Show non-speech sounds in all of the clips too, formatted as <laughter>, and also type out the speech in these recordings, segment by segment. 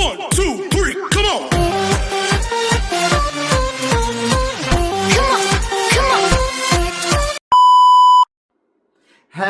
One, two,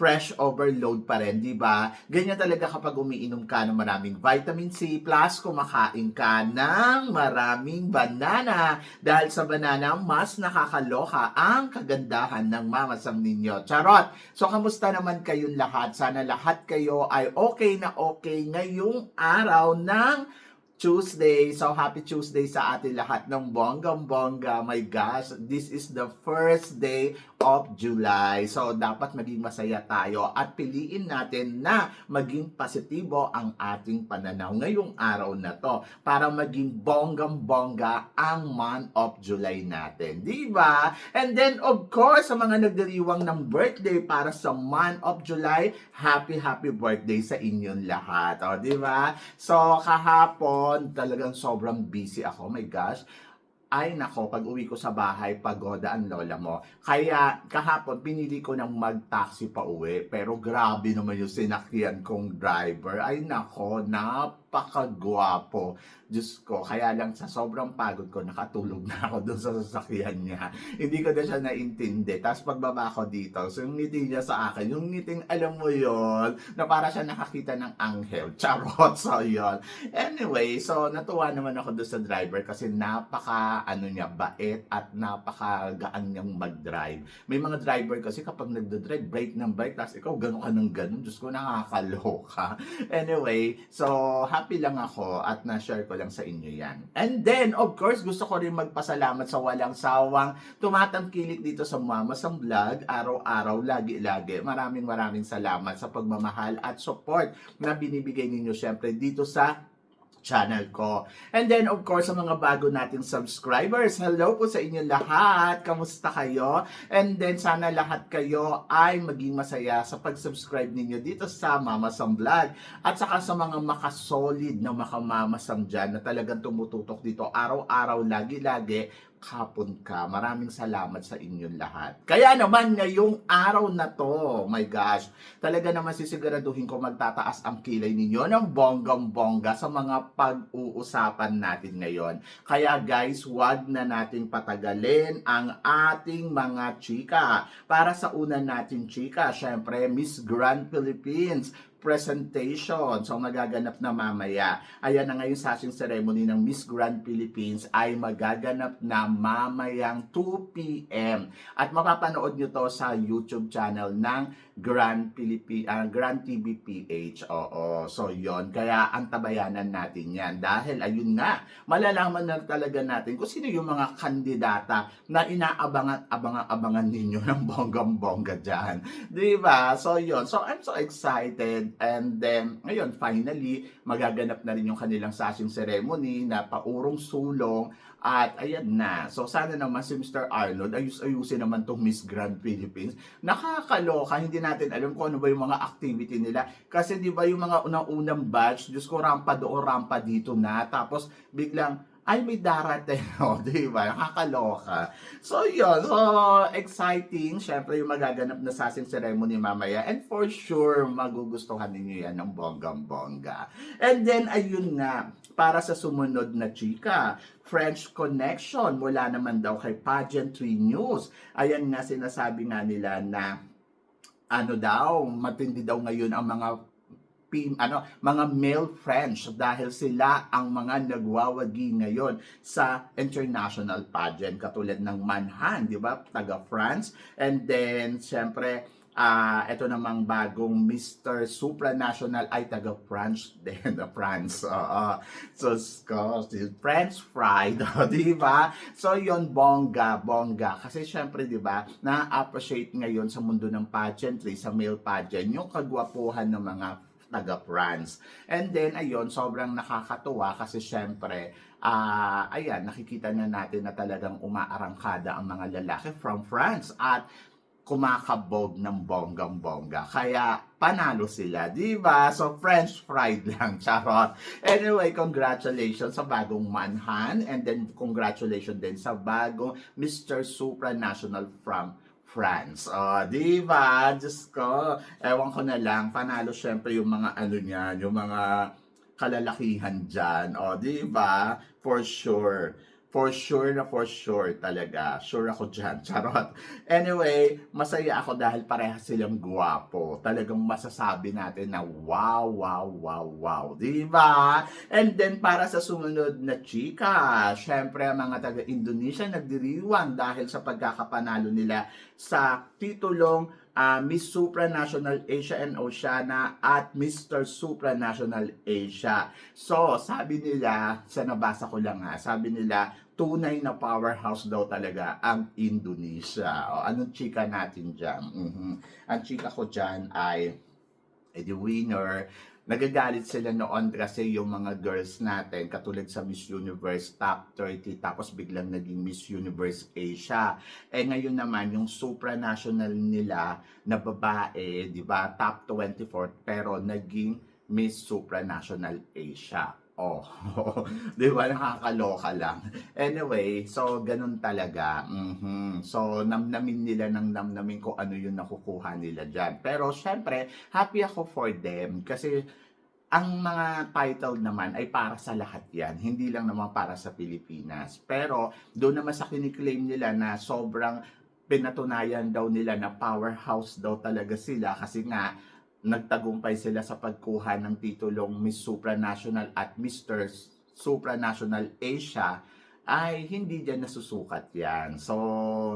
fresh overload pa rin, di ba? Ganyan talaga kapag umiinom ka ng maraming vitamin C plus kumakain ka ng maraming banana. Dahil sa banana, mas nakakaloka ang kagandahan ng mamasam ninyo. Charot! So, kamusta naman kayong lahat? Sana lahat kayo ay okay na okay ngayong araw ng Tuesday. So, happy Tuesday sa atin lahat ng bonggang-bongga. My gosh, this is the first day of July. So, dapat maging masaya tayo at piliin natin na maging positibo ang ating pananaw ngayong araw na to para maging bonggang-bongga ang month of July natin. Di ba? And then, of course, sa mga nagdiriwang ng birthday para sa month of July, happy, happy birthday sa inyong lahat. O, di ba? So, kahapon, talagang sobrang busy ako. Oh my gosh ay nako, pag uwi ko sa bahay, pagoda ang lola mo. Kaya kahapon, pinili ko ng mag-taxi pa uwi. Pero grabe naman yung sinakyan kong driver. Ay nako, napakagwapo. Diyos ko, kaya lang sa sobrang pagod ko, nakatulog na ako doon sa sasakyan niya. Hindi ko na siya naintindi. Tapos pagbaba ko dito, so yung ngiti niya sa akin, yung ngiting alam mo yon na para siya nakakita ng anghel. <laughs> Charot, so yon Anyway, so natuwa naman ako doon sa driver kasi napaka ano niya, bait at napakagaan niyang mag-drive. May mga driver kasi kapag nagdo-drive, brake ng brake, tapos ikaw gano'n ka ng gano'n. Diyos ko, nakakaloka. Anyway, so happy lang ako at na-share ko lang sa inyo yan. And then, of course, gusto ko rin magpasalamat sa walang sawang tumatangkilik dito sa Mama sa Vlog, araw-araw, lagi-lagi. Maraming maraming salamat sa pagmamahal at support na binibigay ninyo syempre dito sa channel ko. And then, of course, sa mga bago nating subscribers, hello po sa inyo lahat. Kamusta kayo? And then, sana lahat kayo ay maging masaya sa pag-subscribe ninyo dito sa Mama Sam Vlog. At saka sa mga makasolid na makamamasam dyan na talagang tumututok dito araw-araw, lagi-lagi kapon ka. Maraming salamat sa inyong lahat. Kaya naman ngayong araw na to, my gosh, talaga naman sisiguraduhin ko magtataas ang kilay ninyo ng bonggang-bongga sa mga pag-uusapan natin ngayon. Kaya guys, wag na nating patagalin ang ating mga chika. Para sa una natin chika, syempre Miss Grand Philippines presentation. So, magaganap na mamaya. Ayan na ngayon sa ating ceremony ng Miss Grand Philippines ay magaganap na mamayang 2 p.m. At mapapanood nyo to sa YouTube channel ng Grand, Philippi, uh, Grand TV PH. Oo, so yon Kaya ang tabayanan natin yan. Dahil ayun nga, malalaman na talaga natin kung sino yung mga kandidata na inaabangan-abangan-abangan ninyo <laughs> ng bonggang-bongga dyan. Di ba? So yon So I'm so excited. And then, ngayon, finally, magaganap na rin yung kanilang sashing ceremony na paurong sulong at ayan na. So sana naman si Mr. Arnold ayus-ayusin naman tong Miss Grand Philippines. Nakakaloka, hindi natin alam kung ano ba yung mga activity nila. Kasi di ba yung mga unang-unang batch, Diyos ko rampa doon, rampa dito na. Tapos biglang ay may darating, <laughs> o, di ba? Nakakaloka. So, yun. So, exciting. Siyempre, yung magaganap na sasing ceremony mamaya. And for sure, magugustuhan ninyo yan ng bonggang-bongga. And then, ayun nga, para sa sumunod na chika, French Connection, mula naman daw kay Pageantry News. Ayan nga, sinasabi nga nila na ano daw, matindi daw ngayon ang mga ano, mga male friends dahil sila ang mga nagwawagi ngayon sa international pageant katulad ng Manhan, di ba? Taga France. And then, syempre, uh, ito namang bagong Mr. Supranational ay taga France <laughs> din, the France. Uh, uh, so, French fried, <laughs> di ba? So, yon bongga, bongga. Kasi syempre, di ba, na-appreciate ngayon sa mundo ng pageantry, sa male pageant, yung kagwapuhan ng mga taga France. And then, ayun, sobrang nakakatuwa kasi syempre, uh, ayan, nakikita na natin na talagang umaarangkada ang mga lalaki from France. At kumakabog ng bonggang-bongga. Kaya panalo sila, di ba? So, French fried <laughs> lang, charot. Anyway, congratulations sa bagong manhan and then congratulations din sa bagong Mr. Supranational from France. Oh, di ba? Diyos ko. Ewan ko na lang. Panalo syempre yung mga ano niyan, yung mga kalalakihan dyan. O, di ba? For sure. For sure na for sure talaga. Sure ako dyan. <laughs> Charot. Anyway, masaya ako dahil pareha silang guwapo. Talagang masasabi natin na wow, wow, wow, wow. Di ba? And then para sa sumunod na chika, syempre ang mga taga-Indonesia nagdiriwang dahil sa pagkakapanalo nila sa titulong ah, Miss Supranational Asia and Oceania at Mr. Supranational Asia. So, sabi nila, sa nabasa ko lang ha, sabi nila, tunay na powerhouse daw talaga ang Indonesia. O, anong chika natin dyan? Mhm. Ang chika ko dyan ay, eh, the winner, nagagalit sila noon kasi yung mga girls natin, katulad sa Miss Universe Top 30, tapos biglang naging Miss Universe Asia. Eh ngayon naman, yung supranational nila na babae, di ba, top 24, pero naging Miss Supranational Asia. Oh, <laughs> di ba, nakakaloka lang. Anyway, so ganun talaga. Mhm. So, namnamin nila ng namnamin ko ano yung nakukuha nila dyan. Pero, syempre, happy ako for them kasi ang mga title naman ay para sa lahat yan. Hindi lang naman para sa Pilipinas. Pero, doon naman sa kiniklaim nila na sobrang pinatunayan daw nila na powerhouse daw talaga sila kasi nga nagtagumpay sila sa pagkuha ng titulong Miss Supranational at Mr. Supranational Asia ay hindi dyan nasusukat yan. So,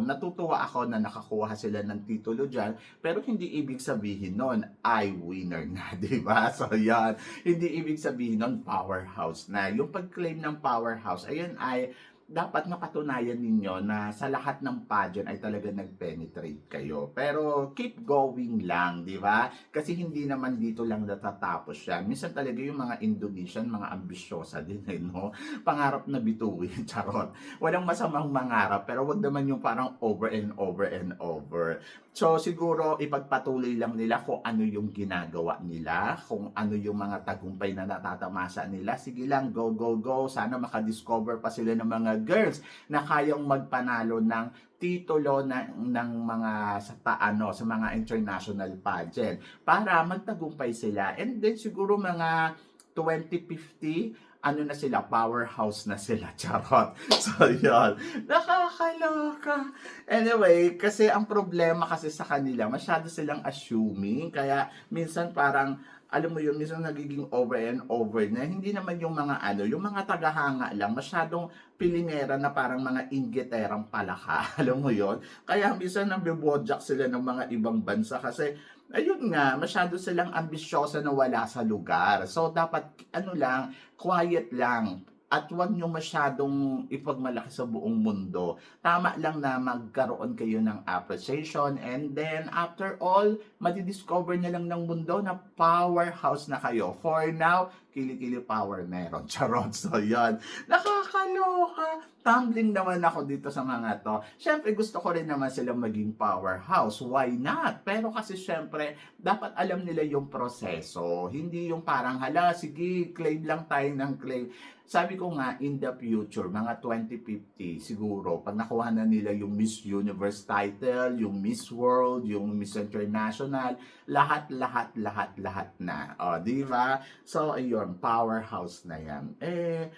natutuwa ako na nakakuha sila ng titulo dyan, pero hindi ibig sabihin nun, ay winner na, <laughs> di ba? So, yan. Hindi ibig sabihin nun, powerhouse na. Yung pag-claim ng powerhouse, ayan ay dapat napatunayan ninyo na sa lahat ng pageant ay talaga nag-penetrate kayo. Pero keep going lang, di ba? Kasi hindi naman dito lang natatapos yan. Minsan talaga yung mga Indonesian, mga ambisyosa din, eh, no? Pangarap na bituin, <laughs> charot. Walang masamang mangarap, pero wag naman yung parang over and over and over. So siguro ipagpatuloy lang nila kung ano yung ginagawa nila, kung ano yung mga tagumpay na natatamasa nila. Sige lang, go, go, go. Sana makadiscover pa sila ng mga girls na kayang magpanalo ng titulo na, ng mga sa paano sa mga international pageant para magtagumpay sila. And then siguro mga 2050 ano na sila, powerhouse na sila, <laughs> charot. So, yun. Nakakaloka. Anyway, kasi ang problema kasi sa kanila, masyado silang assuming, kaya minsan parang, alam mo yun, minsan nagiging over and over na, hindi naman yung mga ano, yung mga tagahanga lang, masyadong pilingera na parang mga inggiterang palaka, <laughs> alam mo yon Kaya minsan nabibodjak sila ng mga ibang bansa kasi ayun nga, masyado silang ambisyosa na wala sa lugar. So, dapat, ano lang, quiet lang. At huwag nyo masyadong ipagmalaki sa buong mundo. Tama lang na magkaroon kayo ng appreciation and then after all, madidiscover na lang ng mundo na powerhouse na kayo. For now, kilikili power meron. <laughs> Charot. So, yon Nakakaloka. Tumbling naman ako dito sa mga to. Siyempre, gusto ko rin naman silang maging powerhouse. Why not? Pero kasi siyempre, dapat alam nila yung proseso. Hindi yung parang, hala, sige, claim lang tayo ng claim. Sabi ko nga, in the future, mga 2050, siguro, pag nakuha na nila yung Miss Universe title, yung Miss World, yung Miss International, lahat, lahat, lahat, lahat na. O, di ba? So, ayun, powerhouse na yan. Eh,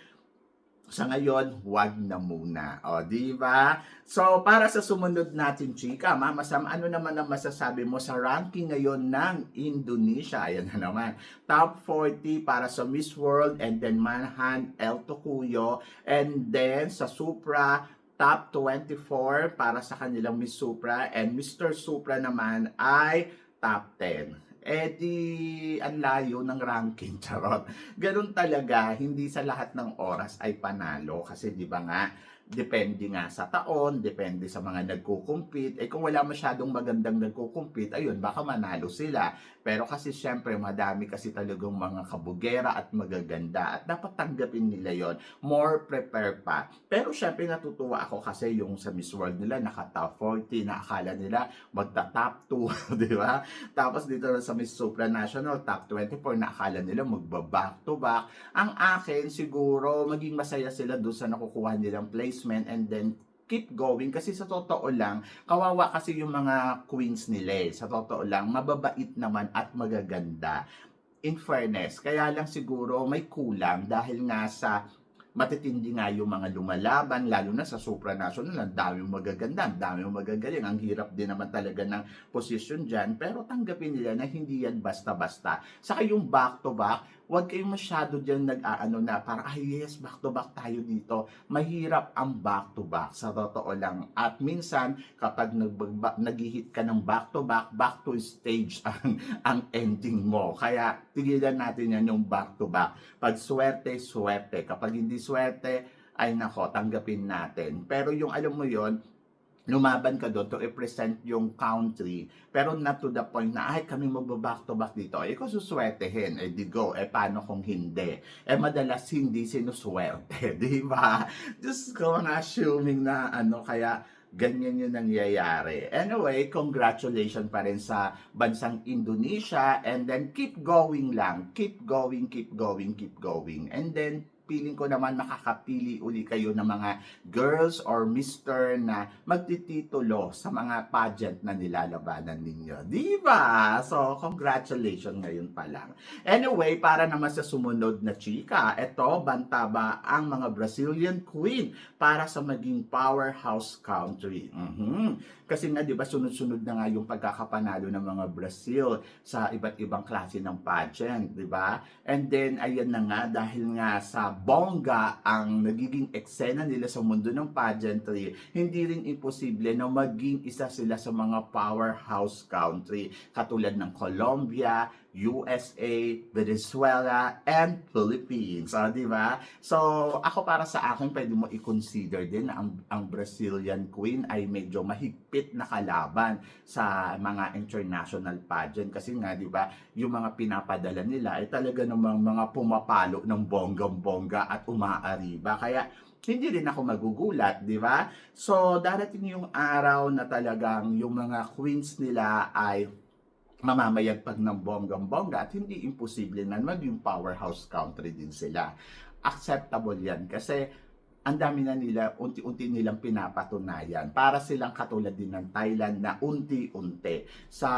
sa ngayon, wag na muna. O, di ba? So, para sa sumunod natin, chika, Mama Sam, ano naman ang masasabi mo sa ranking ngayon ng Indonesia? Ayan na naman. Top 40 para sa Miss World and then Manhan, El Tocuyo, and then sa Supra, top 24 para sa kanilang Miss Supra and Mr. Supra naman ay top 10 eh di ang layo ng ranking, <laughs> charot. Ganun talaga, hindi sa lahat ng oras ay panalo kasi di ba nga, depende nga sa taon, depende sa mga nagko-compete. Eh kung wala masyadong magandang nagko-compete, ayun, baka manalo sila. Pero kasi syempre, madami kasi talagang mga kabugera at magaganda at dapat tanggapin nila yon More prepare pa. Pero syempre, natutuwa ako kasi yung sa Miss World nila, naka top 40, na akala nila magta top 2, <laughs> di ba? Tapos dito sa Miss Supranational, top 24, na akala nila magba back to back. Ang akin, siguro, maging masaya sila doon sa nakukuha nilang placement and then keep going kasi sa totoo lang, kawawa kasi yung mga queens nila eh. Sa totoo lang, mababait naman at magaganda. In fairness, kaya lang siguro may kulang dahil nga sa matitindi nga yung mga lumalaban, lalo na sa supranational, ang dami magaganda, ang dami magagaling, ang hirap din naman talaga ng position dyan, pero tanggapin nila na hindi yan basta-basta. Saka yung back-to-back, huwag kayong masyado dyan nag-aano na, para, ay yes, back-to-back tayo dito. Mahirap ang back-to-back, sa totoo lang. At minsan, kapag nag- nag-hit ka ng back-to-back, back to stage ang, <laughs> ang ending mo. Kaya, tigilan natin yan yung back-to-back. Pag swerte, swerte. Kapag hindi swerte, ay nako, tanggapin natin. Pero yung alam mo yon lumaban ka doon to i-present yung country, pero not to the point na, ay, kami magbaback to back dito. Eh, kung suswertehin, eh, di go. Eh, paano kung hindi? Eh, madalas hindi sinuswerte, <laughs> di ba? Just ko na assuming na, ano, kaya, ganyan yung nangyayari. Anyway, congratulations pa rin sa bansang Indonesia and then keep going lang. Keep going, keep going, keep going. And then, feeling ko naman makakapili uli kayo ng mga girls or mister na magtititulo sa mga pageant na nilalabanan ninyo. Di ba? So, congratulations ngayon pa lang. Anyway, para naman sa sumunod na chika, eto, banta ba ang mga Brazilian queen para sa maging powerhouse country? Mhm. Kasi nga, di ba, sunod-sunod na nga yung pagkakapanalo ng mga Brazil sa iba't ibang klase ng pageant, di ba? And then, ayan na nga, dahil nga sa bongga ang nagiging eksena nila sa mundo ng pageantry, hindi rin imposible na maging isa sila sa mga powerhouse country katulad ng Colombia, USA, Venezuela, and Philippines. Ah, di ba? So, ako para sa akin, pwede mo i-consider din ang, ang Brazilian Queen ay medyo mahigpit na kalaban sa mga international pageant. Kasi nga, di ba, yung mga pinapadala nila ay talaga namang mga pumapalo ng bonggang-bongga at umaariba. Kaya, hindi rin ako magugulat, di ba? So, darating yung araw na talagang yung mga queens nila ay mamamayagpag ng bonggang-bongga at hindi imposible na maging powerhouse country din sila. Acceptable yan kasi ang dami na nila, unti-unti nilang pinapatunayan. Para silang katulad din ng Thailand na unti-unti. Sa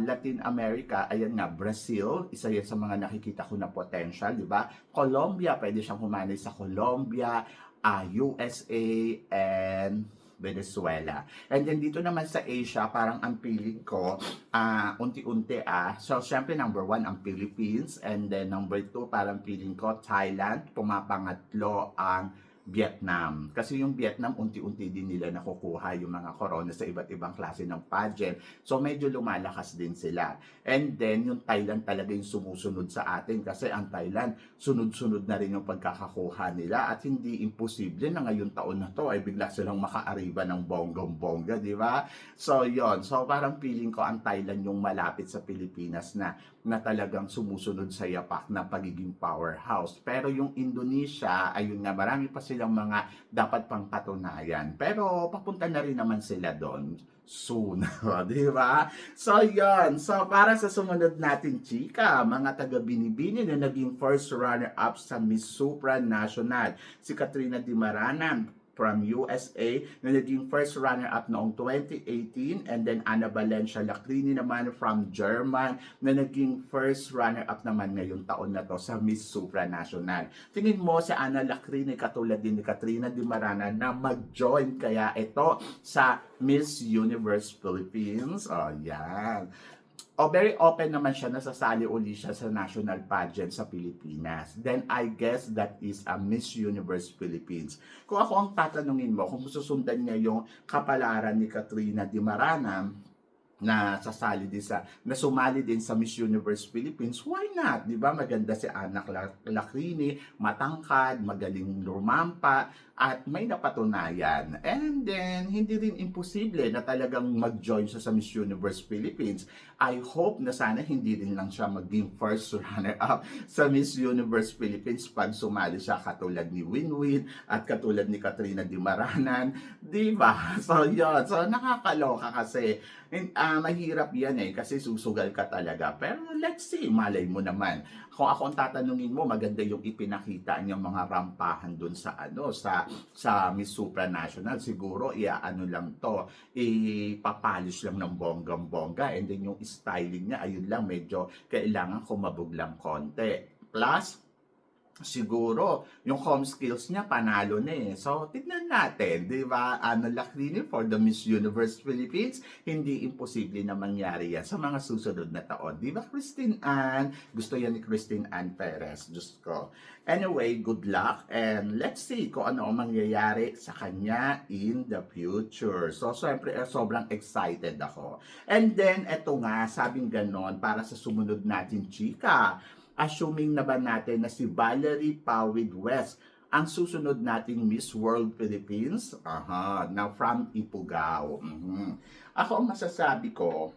Latin America, ayan nga, Brazil, isa yan sa mga nakikita ko na potential, di ba? Colombia, pwede siyang humanay sa Colombia, ah, USA, and Venezuela. And then dito naman sa Asia, parang ang feeling ko, ah, unti-unti ah. So, syempre number one ang Philippines, and then number two, parang feeling ko Thailand, pumapangatlo ang Vietnam. Kasi yung Vietnam, unti-unti din nila nakukuha yung mga corona sa iba't ibang klase ng pageant. So, medyo lumalakas din sila. And then, yung Thailand talaga yung sumusunod sa atin. Kasi ang Thailand, sunod-sunod na rin yung pagkakakuha nila. At hindi imposible na ngayong taon na to ay bigla silang makaariba ng bonggong-bongga, di ba? So, yon So, parang feeling ko ang Thailand yung malapit sa Pilipinas na na talagang sumusunod sa yapak na pagiging powerhouse. Pero yung Indonesia, ayun nga, marami pa silang mga dapat pang patunayan. Pero papunta na rin naman sila doon soon. <laughs> di ba? So, yon So, para sa sumunod natin, chika, mga taga-binibini na naging first runner-up sa Miss Supra National. Si Katrina Dimaranan, from USA na naging first runner-up noong 2018 and then Ana Valencia Lacrini naman from German na naging first runner-up naman ngayong taon na to sa Miss Supranational. Tingin mo si Ana Lacrini katulad din ni Katrina Di Marana na mag-join kaya ito sa Miss Universe Philippines. Oh, yan. O very open naman siya na sasali uli siya sa national pageant sa Pilipinas. Then I guess that is a Miss Universe Philippines. Kung ako ang tatanungin mo, kung susundan niya yung kapalaran ni Katrina Di Marana, na sasali din sa na sumali din sa Miss Universe Philippines, why not? 'Di ba? Maganda si Anak Lacrini, matangkad, magaling lumampa, at may napatunayan. And then, hindi rin imposible na talagang mag-join siya sa Miss Universe Philippines. I hope na sana hindi rin lang siya maging first runner-up <laughs> sa Miss Universe Philippines pag sumali siya katulad ni Winwin at katulad ni Katrina Di Maranan. <laughs> Di ba? <laughs> So, yun. So, nakakaloka kasi hin- ah, mahirap yan eh kasi susugal ka talaga. Pero let's see, malay mo naman. Kung ako ang tatanungin mo, maganda yung ipinakita niyang mga rampahan dun sa ano, sa sa Miss Supranational. Siguro, iaano lang to, ipapolish lang ng bonggang-bongga. And then yung styling niya, ayun lang, medyo kailangan kumabog lang konti. Plus, siguro, yung home skills niya, panalo na eh. So, tignan natin, di ba? Ano Lacrini for the Miss Universe Philippines, hindi imposible na mangyari yan sa mga susunod na taon. Di ba, Christine Ann? Gusto yan ni Christine Ann Perez. Diyos ko. Anyway, good luck and let's see kung ano ang mangyayari sa kanya in the future. So, syempre, eh, sobrang excited ako. And then, eto nga, sabing ganon, para sa sumunod natin, chika assuming na ba natin na si Valerie Pawid West ang susunod nating Miss World Philippines? Aha, na from Ipugao. Mhm. Ako ang masasabi ko,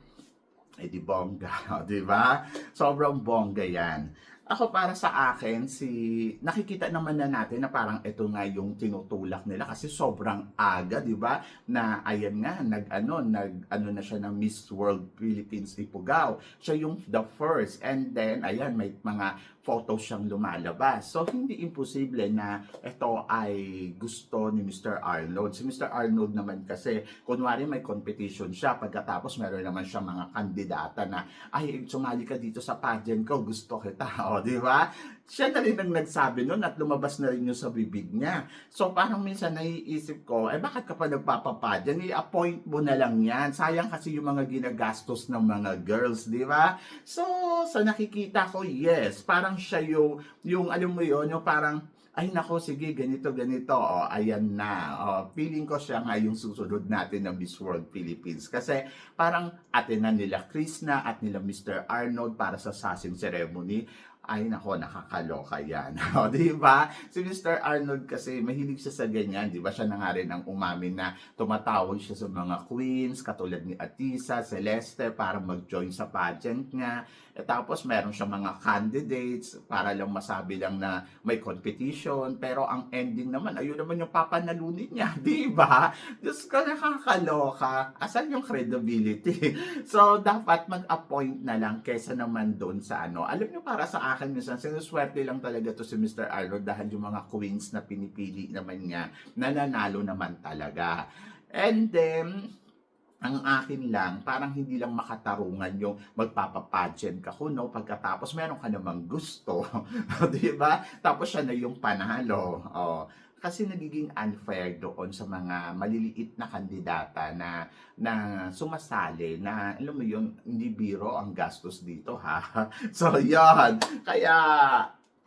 eh di bongga, <laughs> di ba? Sobrang bongga yan. Ako para sa akin, si nakikita naman na natin na parang ito nga yung tinutulak nila kasi sobrang aga, di ba? Na ayan nga, nag ano, nag ano na siya ng Miss World Philippines Ipugao. Siya yung the first and then ayan may mga photos siyang lumalabas. So hindi imposible na ito ay gusto ni Mr. Arnold. Si Mr. Arnold naman kasi kunwari may competition siya pagkatapos meron naman siya mga kandidata na ay sumali ka dito sa pageant ko, gusto kita. <laughs> O, di ba? Siya na rin ang nagsabi nun at lumabas na rin yung sa bibig niya. So parang minsan naiisip ko, eh bakit ka pa nagpapapageant? I-appoint mo na lang yan. Sayang kasi yung mga ginagastos ng mga girls, di ba? So, sa nakikita ko, yes, parang siya yung, yung alam mo yun, yung parang, ay nako, sige, ganito, ganito, o, ayan na. O, feeling ko siya nga yung susunod natin ng Miss World Philippines. Kasi parang atin na nila Krishna at nila Mr. Arnold para sa sassing ceremony. Ay nako, nakakaloka yan. <laughs> o, di ba? Si Mr. Arnold kasi mahilig siya sa ganyan, di ba? Siya na nga rin ang umamin na tumatawag siya sa mga queens, katulad ni Atisa, Celeste, para mag-join sa pageant niya. E tapos meron siya mga candidates para lang masabi lang na may competition. Pero ang ending naman, ayun naman yung papanalunin niya, <laughs> di ba? Diyos ko, nakakaloka. Asan yung credibility? <laughs> so, dapat mag-appoint na lang kesa naman doon sa ano. Alam niyo, para sa akin, minsan, sinuswerte lang talaga to si Mr. Arnold dahil yung mga queens na pinipili naman niya, nananalo naman talaga. And then, ang akin lang, parang hindi lang makatarungan yung magpapapageant ka kuno pagkatapos meron ka namang gusto. <laughs> di ba? Tapos siya na yung panalo. Oh. Kasi nagiging unfair doon sa mga maliliit na kandidata na na sumasali na alam mo yun, hindi biro ang gastos dito ha. <laughs> So yan. Kaya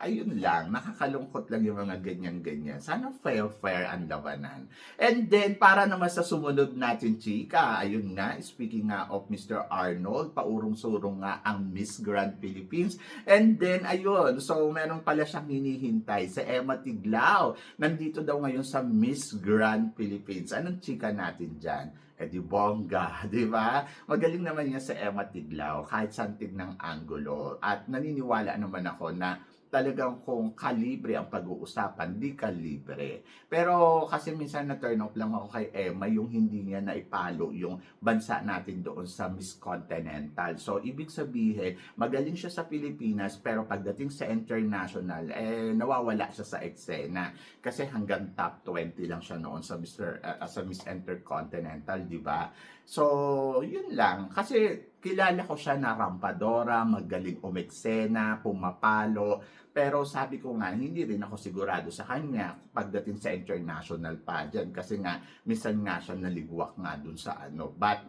ayun lang, nakakalungkot lang yung mga ganyan-ganyan. Sana fair-fair ang labanan. And then, para naman sa sumunod natin, chika, ayun nga, speaking nga of Mr. Arnold, paurong-surong nga ang Miss Grand Philippines. And then, ayun, so meron pala siyang hinihintay sa Emma Tiglao. Nandito daw ngayon sa Miss Grand Philippines. Anong chika natin dyan? Eh di bongga, <laughs> di ba? Magaling naman niya sa Emma Tiglao, kahit santig ng angulo. At naniniwala naman ako na talagang kung kalibre ang pag-uusapan, di kalibre. Pero kasi minsan na-turn off lang ako kay Emma yung hindi niya naipalo yung bansa natin doon sa Miss Continental. So, ibig sabihin, magaling siya sa Pilipinas pero pagdating sa international, eh, nawawala siya sa eksena. Kasi hanggang top 20 lang siya noon sa Mr. uh, sa Miss Intercontinental, di ba? So, yun lang. Kasi kilala ko siya na rampadora, magaling umeksena, pumapalo. Pero sabi ko nga, hindi rin ako sigurado sa kanya pagdating sa international pageant. Kasi nga, minsan nga siya naligwak nga dun sa ano. But,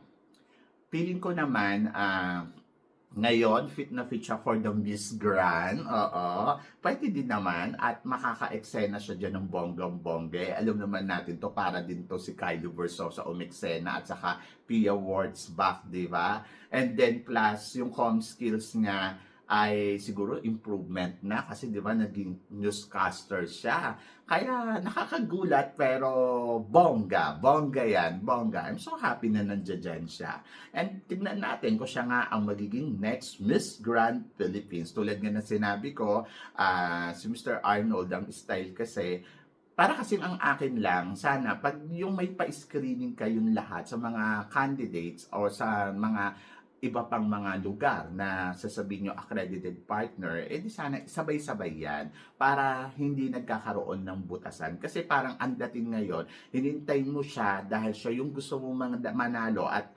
feeling ko naman, ah, ngayon, fit na fit siya for the Miss Grand. Oo. Pwede din naman at makaka-eksena siya dyan ng bonggang-bongge. Alam naman natin to para din to si Kylie Versosa umeksena at saka Pia Awards back, di ba? And then plus, yung com skills niya, ay siguro improvement na kasi 'di ba naging newscaster siya. Kaya nakakagulat pero bongga, bongga yan, bongga. I'm so happy na nandiyan siya. And tignan natin kung siya nga ang magiging next Miss Grand Philippines. Tulad nga ng sinabi ko, ah, si Mr. Arnold ang style kasi para kasi ang akin lang, sana pag yung may pa-screening kayong lahat sa mga candidates o sa mga iba pang mga lugar na sasabihin nyo accredited partner, eh di sana sabay-sabay yan para hindi nagkakaroon ng butasan. Kasi parang ang dating ngayon, hinintay mo siya dahil siya yung gusto mo manalo at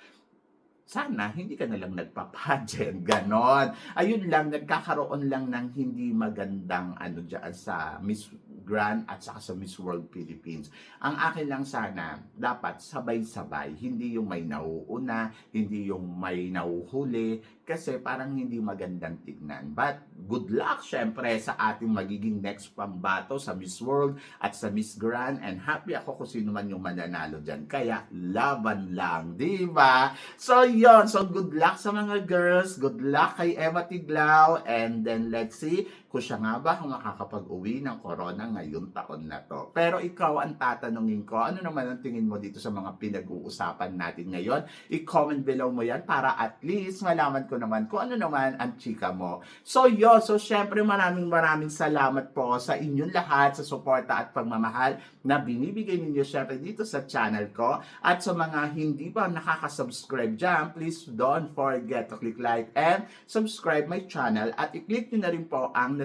sana hindi ka na lang nagpa-pageant, <laughs> ganon. Ayun lang, nagkakaroon lang ng hindi magandang ano dyan sa Miss Grand at saka sa Miss World Philippines. Ang akin lang sana, dapat sabay-sabay, hindi yung may nauuna, hindi yung may nauhuli, kasi parang hindi magandang tignan. But good luck syempre sa ating magiging next pambato sa Miss World at sa Miss Grand and happy ako kung sino man yung mananalo dyan. Kaya laban lang, di ba? So yon so good luck sa mga girls, good luck kay Emma Tiglao and then let's see kung siya nga ba kung makakapag-uwi ng corona ngayong taon na to. Pero ikaw ang tatanungin ko, ano naman ang tingin mo dito sa mga pinag-uusapan natin ngayon? I-comment below mo yan para at least malaman ko naman kung ano naman ang chika mo. So yun, so syempre maraming maraming salamat po sa inyong lahat sa suporta at pagmamahal na binibigay ninyo syempre dito sa channel ko. At sa mga hindi pa nakaka-subscribe dyan, please don't forget to click like and subscribe my channel at i-click nyo na rin po ang